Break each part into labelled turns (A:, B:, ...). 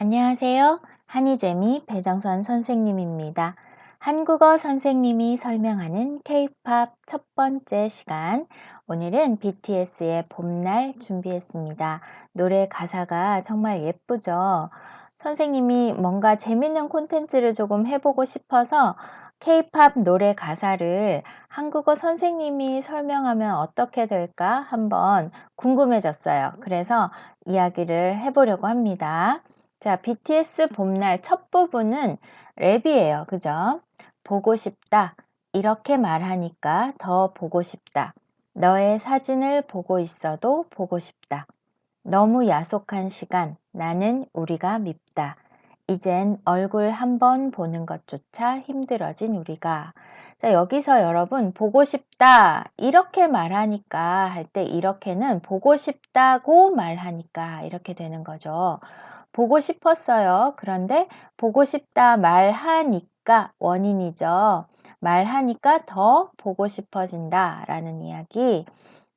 A: 안녕하세요. 한이재미 배정선 선생님입니다. 한국어 선생님이 설명하는 K-팝 첫 번째 시간. 오늘은 BTS의 봄날 준비했습니다. 노래 가사가 정말 예쁘죠? 선생님이 뭔가 재밌는 콘텐츠를 조금 해보고 싶어서 K-팝 노래 가사를 한국어 선생님이 설명하면 어떻게 될까 한번 궁금해졌어요. 그래서 이야기를 해보려고 합니다. 자, BTS 봄날 첫 부분은 랩이에요. 그죠? 보고 싶다. 이렇게 말하니까 더 보고 싶다. 너의 사진을 보고 있어도 보고 싶다. 너무 야속한 시간. 나는 우리가 밉다. 이젠 얼굴 한 번 보는 것조차 힘들어진 우리가. 자, 여기서 여러분, 보고 싶다. 이렇게 말하니까 할 때 이렇게는 보고 싶다고 말하니까 이렇게 되는 거죠. 보고 싶었어요. 그런데 보고 싶다 말하니까 원인이죠. 말하니까 더 보고 싶어진다 라는 이야기.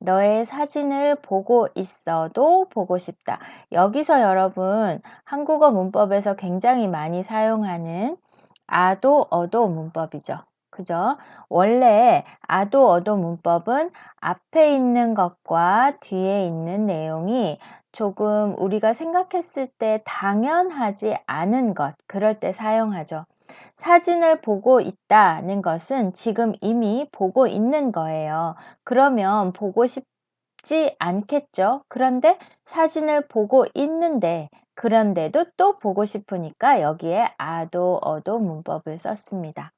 A: 너의 사진을 보고 있어도 보고 싶다. 여기서 여러분 한국어 문법에서 굉장히 많이 사용하는 아도 어도 문법이죠. 그죠? 원래 아도 어도 문법은 앞에 있는 것과 뒤에 있는 내용이 조금 우리가 생각했을 때 당연하지 않은 것, 그럴 때 사용하죠. 사진을 보고 있다는 것은 지금 이미 보고 있는 거예요. 그러면 보고 싶지 않겠죠? 그런데 사진을 보고 있는데, 그런데도 또 보고 싶으니까 여기에 아도, 어도 문법을 썼습니다.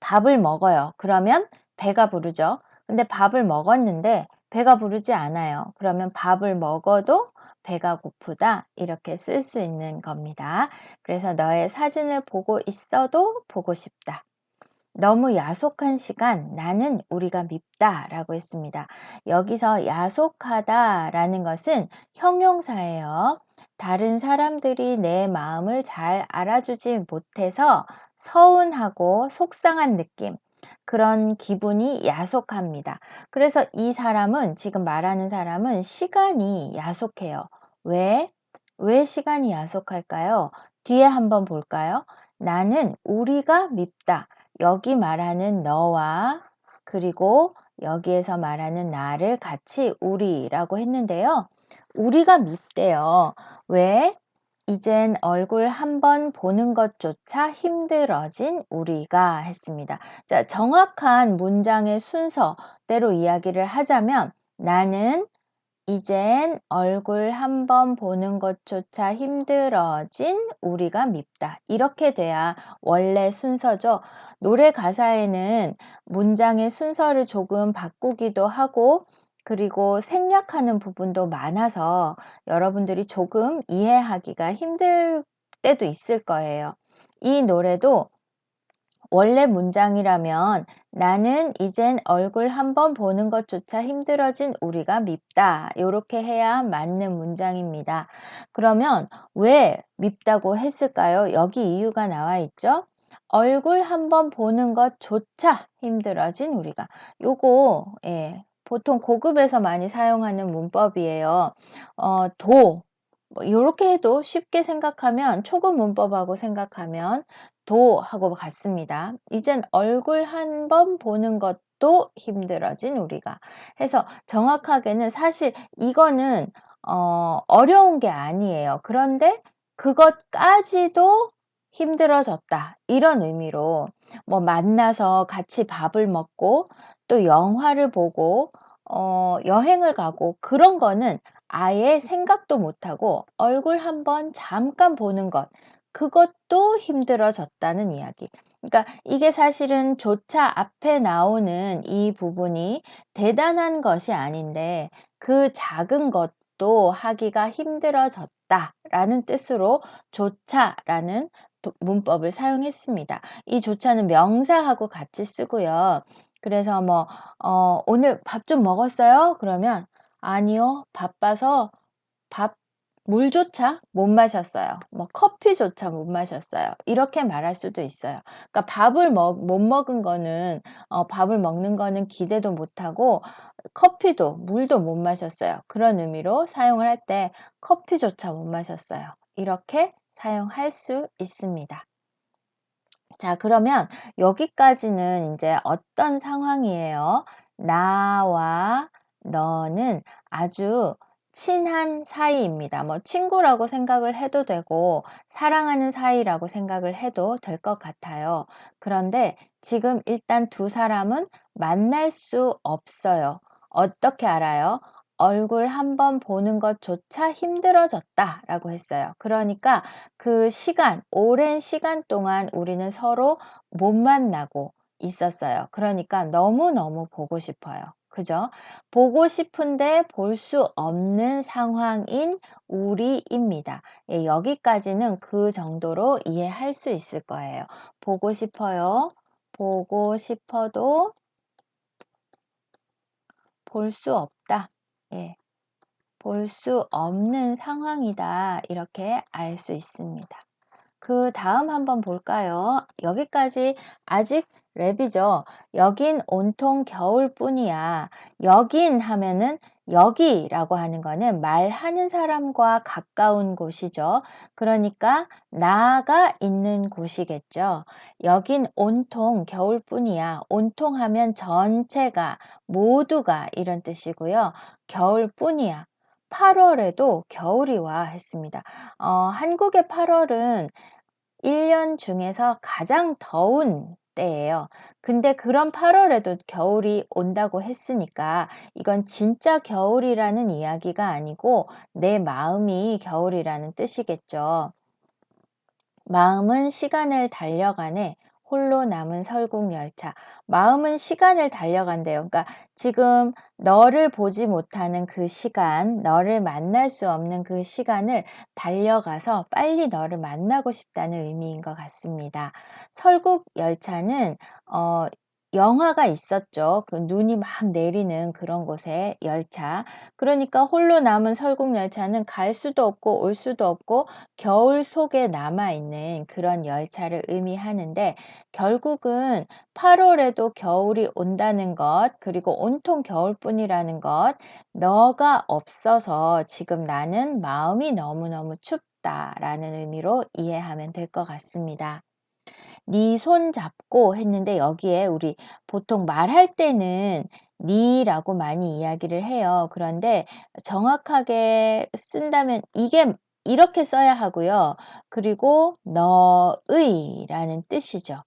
A: 밥을 먹어요. 그러면 배가 부르죠. 근데 밥을 먹었는데 배가 부르지 않아요. 그러면 밥을 먹어도 배가 고프다 이렇게 쓸 수 있는 겁니다. 그래서 너의 사진을 보고 있어도 보고 싶다. 너무 야속한 시간 나는 우리가 밉다 라고 했습니다. 여기서 야속하다 라는 것은 형용사예요. 다른 사람들이 내 마음을 잘 알아주지 못해서 서운하고 속상한 느낌, 그런 기분이 야속합니다. 그래서 이 사람은, 지금 말하는 사람은 시간이 야속해요. 왜? 왜 시간이 야속할까요? 뒤에 한번 볼까요? 나는 우리가 밉다. 여기 말하는 너와 그리고 여기에서 말하는 나를 같이 우리라고 했는데요. 우리가 밉대요. 왜? 이젠 얼굴 한 번 보는 것조차 힘들어진 우리가 했습니다. 자, 정확한 문장의 순서대로 이야기를 하자면 나는 이젠 얼굴 한 번 보는 것조차 힘들어진 우리가 밉다. 이렇게 돼야 원래 순서죠. 노래 가사에는 문장의 순서를 조금 바꾸기도 하고 그리고 생략하는 부분도 많아서 여러분들이 조금 이해하기가 힘들 때도 있을 거예요. 이 노래도 원래 문장이라면 나는 이젠 얼굴 한 번 보는 것조차 힘들어진 우리가 밉다. 이렇게 해야 맞는 문장입니다. 그러면 왜 밉다고 했을까요? 여기 이유가 나와 있죠? 얼굴 한 번 보는 것조차 힘들어진 우리가. 요거, 예, 보통 고급에서 많이 사용하는 문법이에요. 어, 도, 뭐 이렇게 해도 쉽게 생각하면 초급 문법하고 생각하면 도하고 같습니다. 이젠 얼굴 한 번 보는 것도 힘들어진 우리가 해서 정확하게는 사실 이거는 어, 어려운 게 아니에요. 그런데 그것까지도 힘들어졌다. 이런 의미로 뭐 만나서 같이 밥을 먹고 또 영화를 보고 어, 여행을 가고 그런 거는 아예 생각도 못하고 얼굴 한번 잠깐 보는 것 그것도 힘들어졌다는 이야기. 그러니까 이게 사실은 조차 앞에 나오는 이 부분이 대단한 것이 아닌데 그 작은 것도 하기가 힘들어졌다 라는 뜻으로 조차라는 문법을 사용했습니다. 이 조차는 명사하고 같이 쓰고요. 그래서 뭐, 어, 오늘 밥 좀 먹었어요? 그러면, 아니요, 바빠서 밥 물조차 못 마셨어요. 뭐 커피조차 못 마셨어요. 이렇게 말할 수도 있어요. 그러니까 밥을 먹, 못 먹은 거는 어, 밥을 먹는 거는 기대도 못 하고 커피도 물도 못 마셨어요. 그런 의미로 사용을 할 때 커피조차 못 마셨어요. 이렇게 사용할 수 있습니다. 자, 그러면 여기까지는 이제 어떤 상황이에요? 나와 너는 아주 친한 사이입니다. 뭐 친구라고 생각을 해도 되고 사랑하는 사이라고 생각을 해도 될 것 같아요. 그런데 지금 일단 두 사람은 만날 수 없어요. 어떻게 알아요? 얼굴 한 번 보는 것조차 힘들어졌다 라고 했어요. 그러니까 그 시간, 오랜 시간 동안 우리는 서로 못 만나고 있었어요. 그러니까 너무너무 보고 싶어요. 그죠? 보고 싶은데 볼 수 없는 상황인 우리입니다. 예, 여기까지는 그 정도로 이해할 수 있을 거예요. 보고 싶어요. 보고 싶어도 볼 수 없다. 예, 볼 수 없는 상황이다. 이렇게 알 수 있습니다. 그 다음 한번 볼까요? 여기까지 아직 랩이죠. 여긴 온통 겨울뿐이야. 여긴 하면은 여기라고 하는 거는 말하는 사람과 가까운 곳이죠. 그러니까 나가 있는 곳이겠죠. 여긴 온통 겨울뿐이야. 온통 하면 전체가 모두가 이런 뜻이고요. 겨울뿐이야. 8월에도 겨울이 와 했습니다. 어, 한국의 8월은 1년 중에서 가장 더운 때예요. 근데 그런 8월에도 겨울이 온다고 했으니까 이건 진짜 겨울이라는 이야기가 아니고 내 마음이 겨울이라는 뜻이겠죠. 마음은 시간을 달려가네. 홀로 남은 설국 열차. 마음은 시간을 달려간대요. 그러니까 지금 너를 보지 못하는 그 시간, 너를 만날 수 없는 그 시간을 달려가서 빨리 너를 만나고 싶다는 의미인 것 같습니다. 설국 열차는 어, 영화가 있었죠. 그 눈이 막 내리는 그런 곳에 열차. 그러니까 홀로 남은 설국 열차는 갈 수도 없고 올 수도 없고 겨울 속에 남아 있는 그런 열차를 의미하는데 결국은 8월에도 겨울이 온다는 것, 그리고 온통 겨울뿐이라는 것, 너가 없어서 지금 나는 마음이 너무너무 춥다라는 의미로 이해하면 될 것 같습니다. 네 손 잡고 했는데 여기에 우리 보통 말할 때는 니라고 많이 이야기를 해요. 그런데 정확하게 쓴다면 이게 이렇게 써야 하고요. 그리고 너의라는 뜻이죠.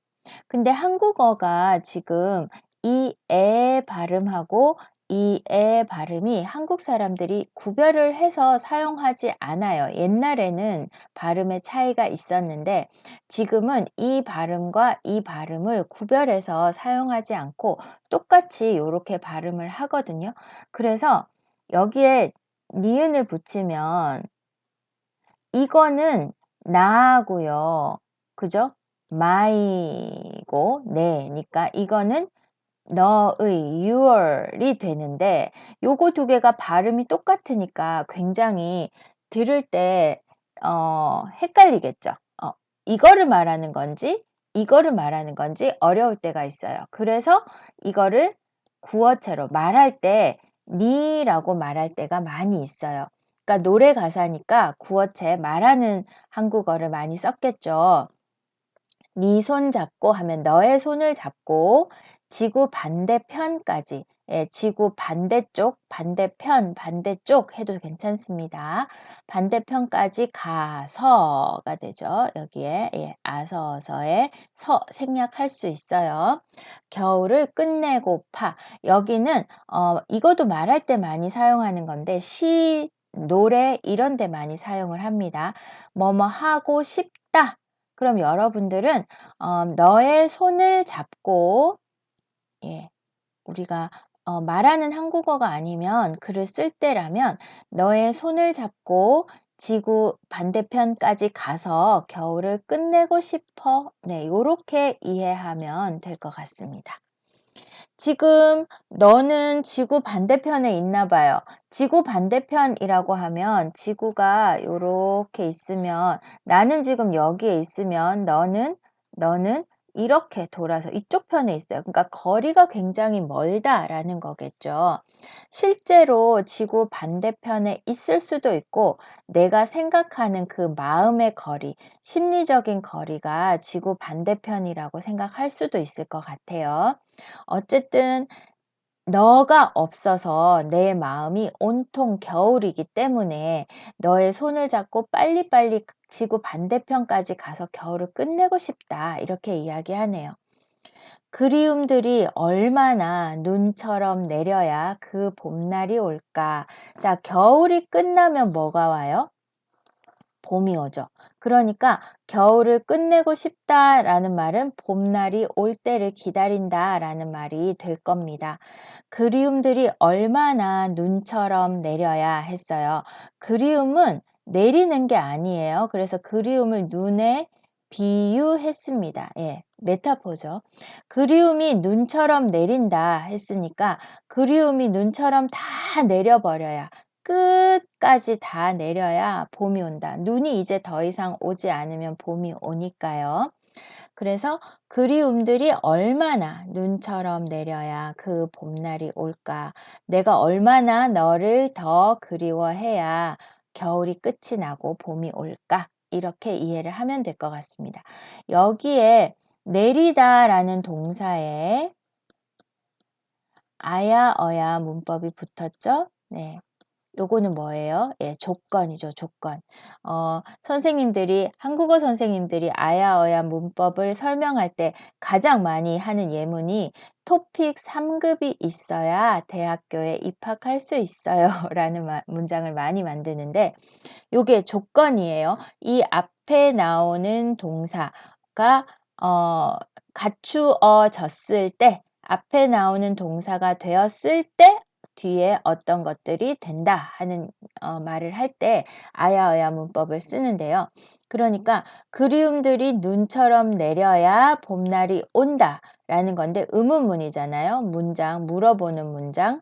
A: 근데 한국어가 지금 이 에 발음하고 이 의 발음이 한국 사람들이 구별을 해서 사용하지 않아요. 옛날에는 발음의 차이가 있었는데 지금은 이 발음과 이 발음을 구별해서 사용하지 않고 똑같이 이렇게 발음을 하거든요. 그래서 여기에 니은을 붙이면 이거는 나고요. 그죠? 마이고 네니까 이거는 너의, your이 되는데 요거 두 개가 발음이 똑같으니까 굉장히 들을 때 어, 헷갈리겠죠. 어, 이거를 말하는 건지 이거를 말하는 건지 어려울 때가 있어요. 그래서 이거를 구어체로 말할 때 니라고 말할 때가 많이 있어요. 그러니까 노래 가사니까 구어체 말하는 한국어를 많이 썼겠죠. 네 손 잡고 하면 너의 손을 잡고 지구 반대편까지 예, 지구 반대쪽, 반대편, 반대쪽 해도 괜찮습니다. 반대편까지 가서가 되죠. 여기에 예, 아서서의 서 생략할 수 있어요. 겨울을 끝내고 파 여기는 어, 이것도 말할 때 많이 사용하는 건데 시, 노래 이런 데 많이 사용을 합니다. 뭐뭐 하고 싶다. 그럼 여러분들은 어, 너의 손을 잡고 예, 우리가 어, 말하는 한국어가 아니면 글을 쓸 때라면 너의 손을 잡고 지구 반대편까지 가서 겨울을 끝내고 싶어. 네, 요렇게 이해하면 될 것 같습니다. 지금 너는 지구 반대편에 있나 봐요. 지구 반대편이라고 하면 지구가 이렇게 있으면 나는 지금 여기에 있으면 너는 너는 이렇게 돌아서 이쪽 편에 있어요. 그러니까 거리가 굉장히 멀다라는 거겠죠. 실제로 지구 반대편에 있을 수도 있고 내가 생각하는 그 마음의 거리, 심리적인 거리가 지구 반대편이라고 생각할 수도 있을 것 같아요. 어쨌든 너가 없어서 내 마음이 온통 겨울이기 때문에 너의 손을 잡고 빨리빨리 지구 반대편까지 가서 겨울을 끝내고 싶다. 이렇게 이야기하네요. 그리움들이 얼마나 눈처럼 내려야 그 봄날이 올까? 자, 겨울이 끝나면 뭐가 와요? 봄이 오죠. 그러니까 겨울을 끝내고 싶다라는 말은 봄날이 올 때를 기다린다라는 말이 될 겁니다. 그리움들이 얼마나 눈처럼 내려야 했어요. 그리움은 내리는 게 아니에요. 그래서 그리움을 눈에 비유했습니다. 예, 메타포죠. 그리움이 눈처럼 내린다 했으니까 그리움이 눈처럼 다 내려버려야 끝까지 다 내려야 봄이 온다. 눈이 이제 더 이상 오지 않으면 봄이 오니까요. 그래서 그리움들이 얼마나 눈처럼 내려야 그 봄날이 올까? 내가 얼마나 너를 더 그리워해야 겨울이 끝이 나고 봄이 올까? 이렇게 이해를 하면 될 것 같습니다. 여기에 내리다 라는 동사에 아야, 어야 문법이 붙었죠? 네. 요거는 뭐예요? 예, 조건이죠, 조건. 어, 선생님들이, 한국어 선생님들이 아야어야 문법을 설명할 때 가장 많이 하는 예문이 토픽 3급이 있어야 대학교에 입학할 수 있어요. 라는 문장을 많이 만드는데, 요게 조건이에요. 이 앞에 나오는 동사가, 어, 갖추어졌을 때, 앞에 나오는 동사가 되었을 때 뒤에 어떤 것들이 된다 하는 어, 말을 할 때 아야어야 문법을 쓰는데요. 그러니까 그리움들이 눈처럼 내려야 봄날이 온다 라는 건데 의문문이잖아요. 문장, 물어보는 문장.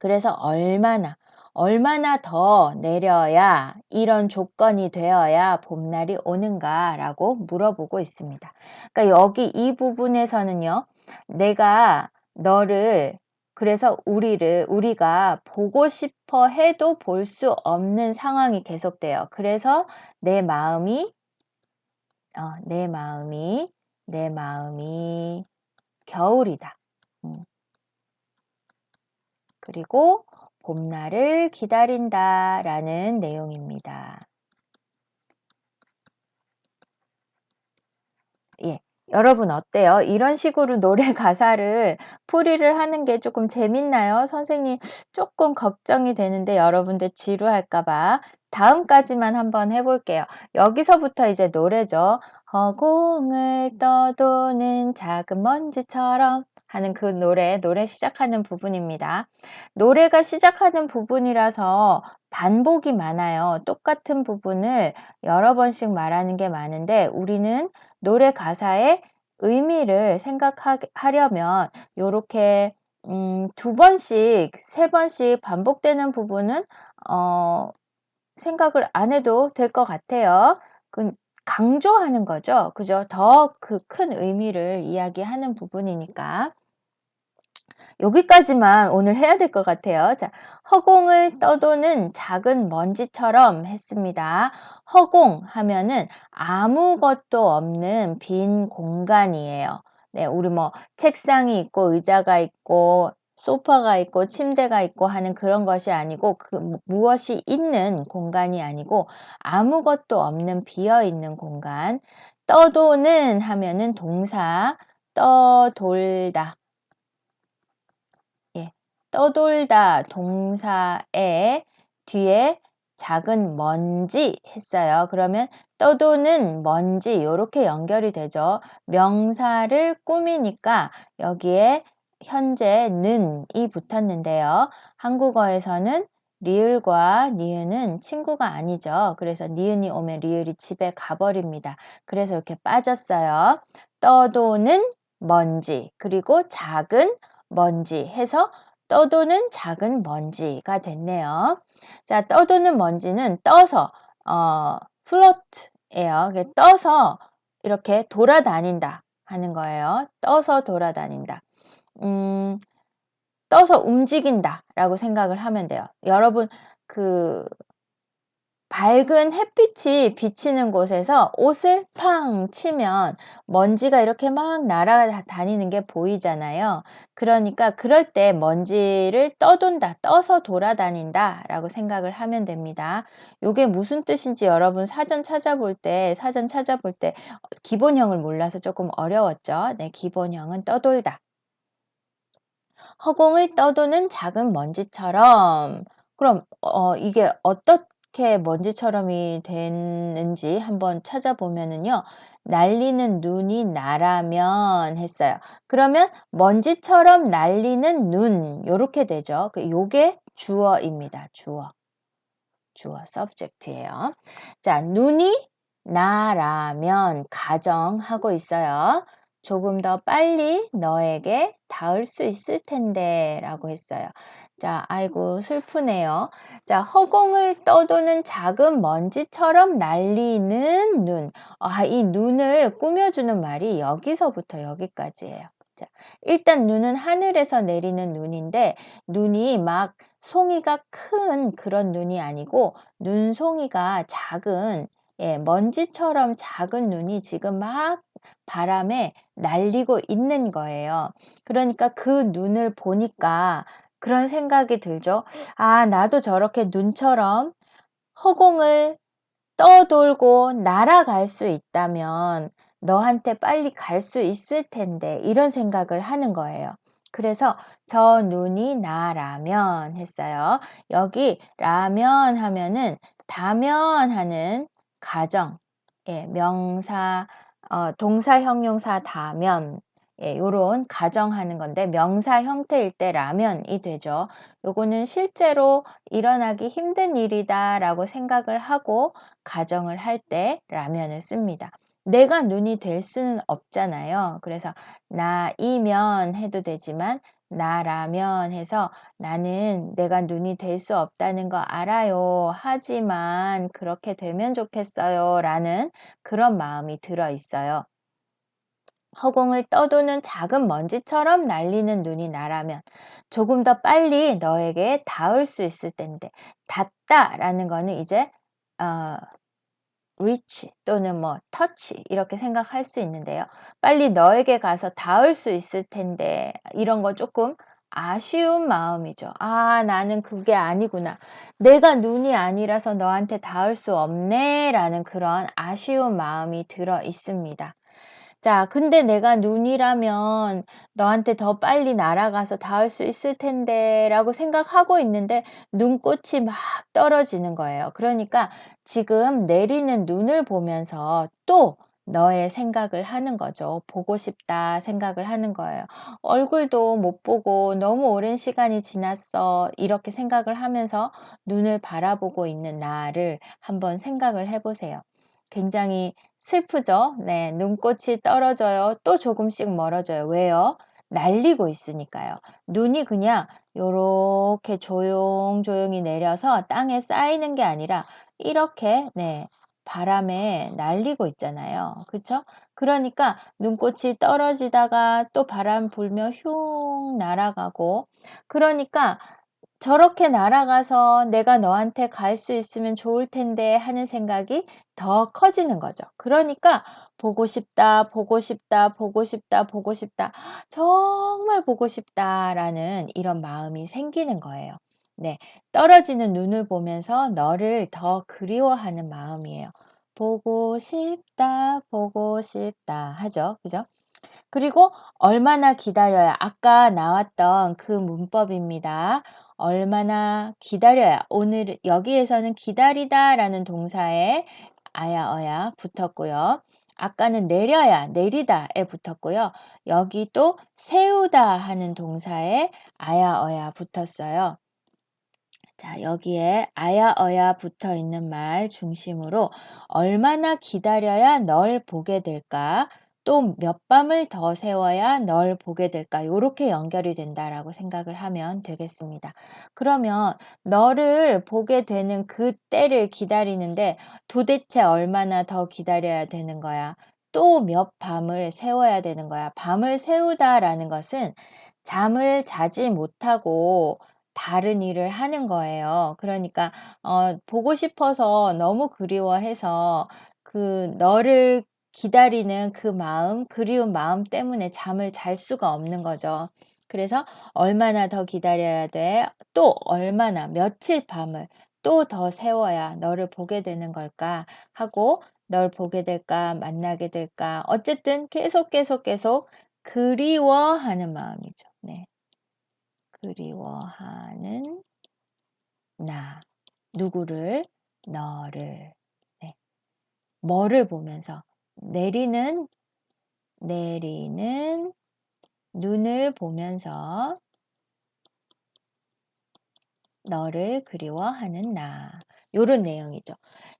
A: 그래서 얼마나 얼마나 더 내려야 이런 조건이 되어야 봄날이 오는가라고 물어보고 있습니다. 그러니까 여기 이 부분에서는요. 내가 너를 그래서 우리를 우리가 보고 싶어 해도 볼 수 없는 상황이 계속돼요. 그래서 내 마음이 어, 내 마음이 내 마음이 겨울이다. 음. 그리고 봄날을 기다린다 라는 내용입니다. 예. 여러분 어때요? 이런 식으로 노래 가사를 풀이를 하는 게 조금 재밌나요? 선생님 조금 걱정이 되는데 여러분들 지루할까 봐 다음까지만 한번 해볼게요. 여기서부터 이제 노래죠. 허공을 떠도는 작은 먼지처럼 하는 그 노래, 노래 시작하는 부분입니다. 노래가 시작하는 부분이라서 반복이 많아요. 똑같은 부분을 여러 번씩 말하는 게 많은데 우리는 노래 가사의 의미를 생각하려면 이렇게 음, 두 번씩, 세 번씩 반복되는 부분은 어, 생각을 안 해도 될 것 같아요. 그 강조하는 거죠. 그죠? 더 그 큰 의미를 이야기하는 부분이니까. 여기까지만 오늘 해야 될 것 같아요. 자, 허공을 떠도는 작은 먼지처럼 했습니다. 허공 하면은 아무것도 없는 빈 공간이에요. 네, 우리 뭐 책상이 있고 의자가 있고 소파가 있고 침대가 있고 하는 그런 것이 아니고 그 무엇이 있는 공간이 아니고 아무것도 없는 비어 있는 공간. 떠도는 하면은 동사 떠돌다 떠돌다 동사의 뒤에 작은 먼지 했어요. 그러면 떠도는 먼지 이렇게 연결이 되죠. 명사를 꾸미니까 여기에 현재 는이 붙었는데요. 한국어에서는 리을과 니은은 친구가 아니죠. 그래서 니은이 오면 리을이 집에 가버립니다. 그래서 이렇게 빠졌어요. 떠도는 먼지, 그리고 작은 먼지 해서 떠도는 작은 먼지가 됐네요. 자, 떠도는 먼지는 떠서, 어. 이게 떠서 이렇게 돌아다닌다 하는 거예요. 떠서 돌아다닌다. 음, 떠서 움직인다 라고 생각을 하면 돼요. 여러분, 그, 밝은 햇빛이 비치는 곳에서 옷을 팡 치면 먼지가 이렇게 막 날아다니는 게 보이잖아요. 그러니까 그럴 때 먼지를 떠돈다, 떠서 돌아다닌다 라고 생각을 하면 됩니다. 이게 무슨 뜻인지 여러분 사전 찾아볼 때, 사전 찾아볼 때 기본형을 몰라서 조금 어려웠죠. 네, 기본형은 떠돌다. 허공을 떠도는 작은 먼지처럼 그럼 어, 이게 어떻게 먼지처럼이 됐는지 한번 찾아보면은요. 날리는 눈이 나라면 했어요. 그러면 먼지처럼 날리는 눈 요렇게 되죠. 그 요게 주어입니다. 주어. 주어 subject예요. 자, 눈이 나라면 가정하고 있어요. 조금 더 빨리 너에게 닿을 수 있을 텐데 라고 했어요. 자, 아이고 슬프네요. 자, 허공을 떠도는 작은 먼지처럼 날리는 눈. 아, 이 눈을 꾸며주는 말이 여기서부터 여기까지예요. 자, 일단 눈은 하늘에서 내리는 눈인데 눈이 막 송이가 큰 그런 눈이 아니고 눈송이가 작은 예, 먼지처럼 작은 눈이 지금 막 바람에 날리고 있는 거예요. 그러니까 그 눈을 보니까 그런 생각이 들죠. 아, 나도 저렇게 눈처럼 허공을 떠돌고 날아갈 수 있다면 너한테 빨리 갈 수 있을 텐데 이런 생각을 하는 거예요. 그래서 저 눈이 나라면 했어요. 여기 라면 하면은 다면 하는 가정, 예, 명사, 어, 동사, 형용사, 다면, 예, 요런 가정하는 건데 명사 형태일 때 라면이 되죠. 요거는 실제로 일어나기 힘든 일이다 라고 생각을 하고 가정을 할 때 라면을 씁니다. 내가 눈이 될 수는 없잖아요. 그래서 나이면 해도 되지만 나라면 해서 나는 내가 눈이 될 수 없다는 거 알아요. 하지만 그렇게 되면 좋겠어요. 라는 그런 마음이 들어 있어요. 허공을 떠도는 작은 먼지처럼 날리는 눈이 나라면 조금 더 빨리 너에게 닿을 수 있을 텐데 닿다라는 거는 이제 어, reach 또는 뭐 touch 이렇게 생각할 수 있는데요. 빨리 너에게 가서 닿을 수 있을 텐데 이런 거 조금 아쉬운 마음이죠. 아, 나는 그게 아니구나. 내가 눈이 아니라서 너한테 닿을 수 없네. 라는 그런 아쉬운 마음이 들어 있습니다. 자, 근데 내가 눈이라면 너한테 더 빨리 날아가서 닿을 수 있을 텐데 라고 생각하고 있는데 눈꽃이 막 떨어지는 거예요. 그러니까 지금 내리는 눈을 보면서 또 너의 생각을 하는 거죠. 보고 싶다 생각을 하는 거예요. 얼굴도 못 보고 너무 오랜 시간이 지났어. 이렇게 생각을 하면서 눈을 바라보고 있는 나를 한번 생각을 해 보세요. 굉장히 슬프죠? 네, 눈꽃이 떨어져요. 또 조금씩 멀어져요. 왜요? 날리고 있으니까요. 눈이 그냥 요렇게 조용조용히 내려서 땅에 쌓이는 게 아니라 이렇게 네, 바람에 날리고 있잖아요. 그쵸? 그러니까 눈꽃이 떨어지다가 또 바람 불며 흉 날아가고 그러니까 저렇게 날아가서 내가 너한테 갈 수 있으면 좋을 텐데 하는 생각이 더 커지는 거죠. 그러니까 보고 싶다, 보고 싶다, 보고 싶다, 보고 싶다, 정말 보고 싶다라는 이런 마음이 생기는 거예요. 네. 떨어지는 눈을 보면서 너를 더 그리워하는 마음이에요. 보고 싶다, 보고 싶다 하죠. 그죠? 그리고 얼마나 기다려야 아까 나왔던 그 문법입니다. 얼마나 기다려야 오늘 여기에서는 기다리다 라는 동사에 아야 어야 붙었고요. 아까는 내려야 내리다에 붙었고요. 여기 또 세우다 하는 동사에 아야 어야 붙었어요. 자, 여기에 아야 어야 붙어 있는 말 중심으로 얼마나 기다려야 널 보게 될까? 또 몇 밤을 더 세워야 널 보게 될까? 요렇게 연결이 된다라고 생각을 하면 되겠습니다. 그러면 너를 보게 되는 그 때를 기다리는데 도대체 얼마나 더 기다려야 되는 거야? 또 몇 밤을 세워야 되는 거야? 밤을 세우다라는 것은 잠을 자지 못하고 다른 일을 하는 거예요. 그러니까 어 보고 싶어서 너무 그리워해서 그 너를 기다리는 그 마음, 그리운 마음 때문에 잠을 잘 수가 없는 거죠. 그래서 얼마나 더 기다려야 돼? 또 얼마나 며칠 밤을 또 더 세워야 너를 보게 되는 걸까? 하고 널 보게 될까? 만나게 될까? 어쨌든 계속 계속 계속 그리워하는 마음이죠. 네. 그리워하는 나. 누구를? 너를. 네. 뭐를 보면서? 내리는, 내리는 눈을 보면서 너를 그리워하는 나. 요런 내용이죠.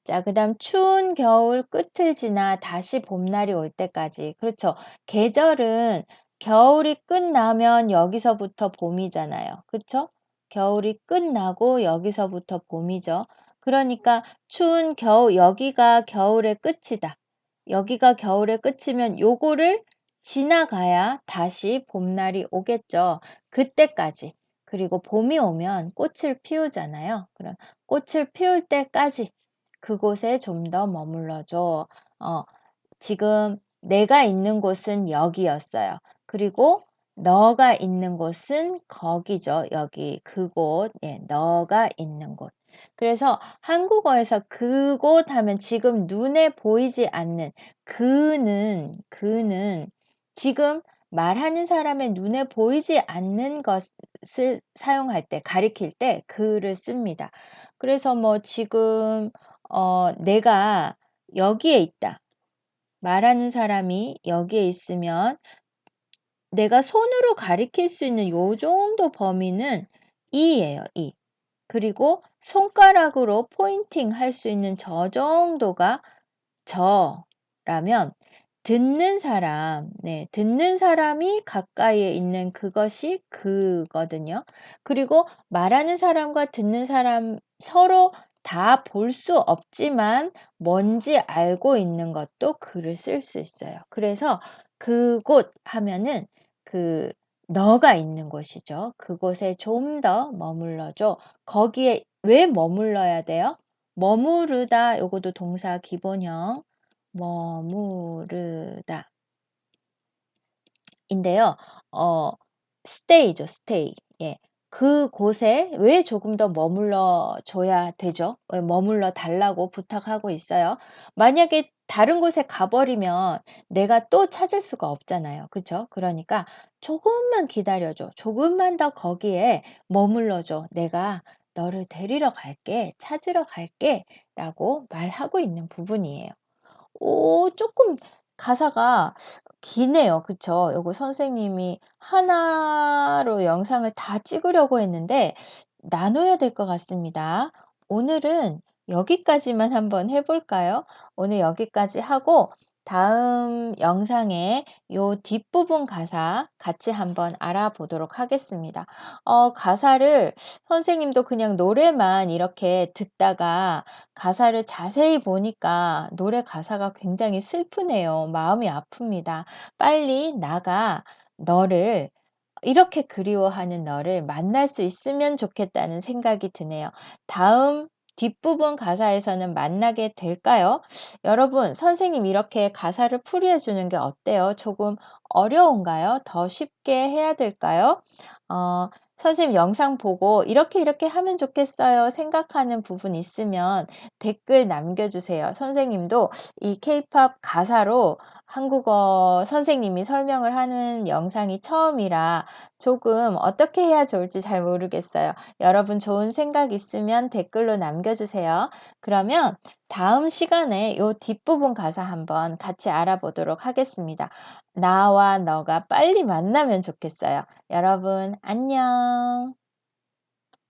A: 자, 그 다음 추운 겨울 끝을 지나 다시 봄날이 올 때까지. 그렇죠. 계절은 겨울이 끝나면 여기서부터 봄이잖아요. 그쵸? 겨울이 끝나고 여기서부터 봄이죠. 그러니까 추운 겨울, 여기가 겨울의 끝이다. 여기가 겨울의 끝이면 요거를 지나가야 다시 봄날이 오겠죠. 그때까지. 그리고 봄이 오면 꽃을 피우잖아요. 그럼 꽃을 피울 때까지 그곳에 좀 더 머물러줘. 어, 지금 내가 있는 곳은 여기였어요. 그리고 너가 있는 곳은 거기죠. 여기 그곳. 예, 너가 있는 곳. 그래서 한국어에서 그곳 하면 지금 눈에 보이지 않는 그는 그는 지금 말하는 사람의 눈에 보이지 않는 것을 사용할 때 가리킬 때 그를 씁니다. 그래서 뭐 지금 어 내가 여기에 있다. 말하는 사람이 여기에 있으면 내가 손으로 가리킬 수 있는 요 정도 범위는 이예요. 이. 그리고 손가락으로 포인팅 할 수 있는 저 정도가 저라면 듣는 사람, 네, 듣는 사람이 가까이에 있는 그것이 그거든요. 그리고 말하는 사람과 듣는 사람 서로 다 볼 수 없지만 뭔지 알고 있는 것도 글을 쓸 수 있어요. 그래서 그곳 하면은 그 너가 있는 곳이죠. 그곳에 좀 더 머물러 줘. 거기에 왜 머물러야 돼요? 머무르다 요것도 동사 기본형 머무르다 인데요. 어 stay죠, stay. 예. 그곳에 왜 조금 더 머물러 줘야 되죠? 왜 머물러 달라고 부탁하고 있어요. 만약에 다른 곳에 가버리면 내가 또 찾을 수가 없잖아요. 그쵸? 그러니까 조금만 기다려 줘. 조금만 더 거기에 머물러 줘. 내가 너를 데리러 갈게. 찾으러 갈게. 라고 말하고 있는 부분이에요. 오, 조금 가사가 기네요. 그쵸? 요거 선생님이 하나로 영상을 다 찍으려고 했는데 나눠야 될 것 같습니다. 오늘은 여기까지만 한번 해 볼까요? 오늘 여기까지 하고 다음 영상에 요 뒷부분 가사 같이 한번 알아보도록 하겠습니다. 어, 가사를 선생님도 그냥 노래만 이렇게 듣다가 가사를 자세히 보니까 노래 가사가 굉장히 슬프네요. 마음이 아픕니다. 빨리 나가 너를 이렇게 그리워하는 너를 만날 수 있으면 좋겠다는 생각이 드네요. 다음 뒷부분 가사에서는 만나게 될까요? 여러분, 선생님 이렇게 가사를 풀이해 주는 게 어때요? 조금 어려운가요? 더 쉽게 해야 될까요? 어, 선생님 영상 보고 이렇게 이렇게 하면 좋겠어요 생각하는 부분 있으면 댓글 남겨주세요. 선생님도 이 케이팝 가사로 한국어 선생님이 설명을 하는 영상이 처음이라 조금 어떻게 해야 좋을지 잘 모르겠어요. 여러분 좋은 생각 있으면 댓글로 남겨주세요. 그러면 다음 시간에 요 뒷부분 가사 한번 같이 알아보도록 하겠습니다. 나와 너가 빨리 만나면 좋겠어요. 여러분, 안녕.